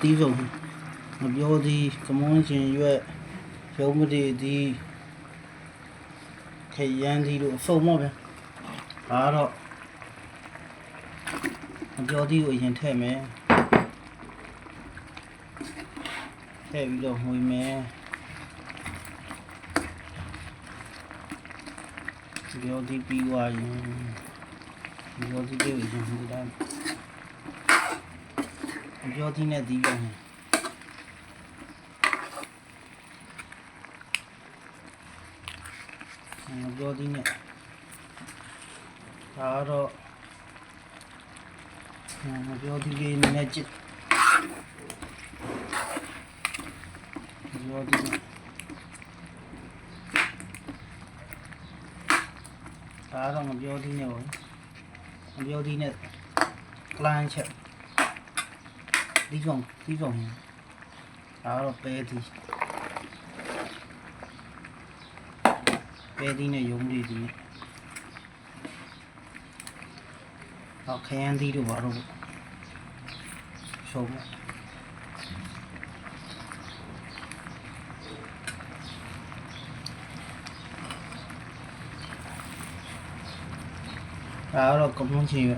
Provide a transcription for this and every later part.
တီးဆုံးမပြောသည်ကမွန်းချင်းရွက်ရုံးမတည်သည်ခရမ်းသည်တို့အစုံမော့ဗျာဒါကတော့မပြောသည်ကိုအရင်ထည့်မယ်ထည့်ပြီးတော့မှွေမယ်ပြောသည်ပြီးသွားရင်ပြောသည်ကိုအရင်မှွေတိုင်း ပြောသည်နဲ့ဒီးပြန်မယ်ငါပြောသည်နဲ့ဒါတော့ငါပြောသည်လေးနဲ့ကြည့်ပြောသည်နဲ့ဒါတော့ငါပြောသည်နဲ့ဟောငါပြောသည်နဲ့ကလန်ချက် đi còn đi còn đó là p thì p đi này dùng đi thì họ khen đi được bảo rồi. Xong đó là cũng không chịu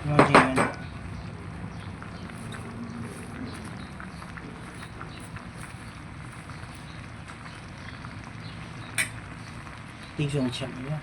Ngayon. Tig siyang siya niya.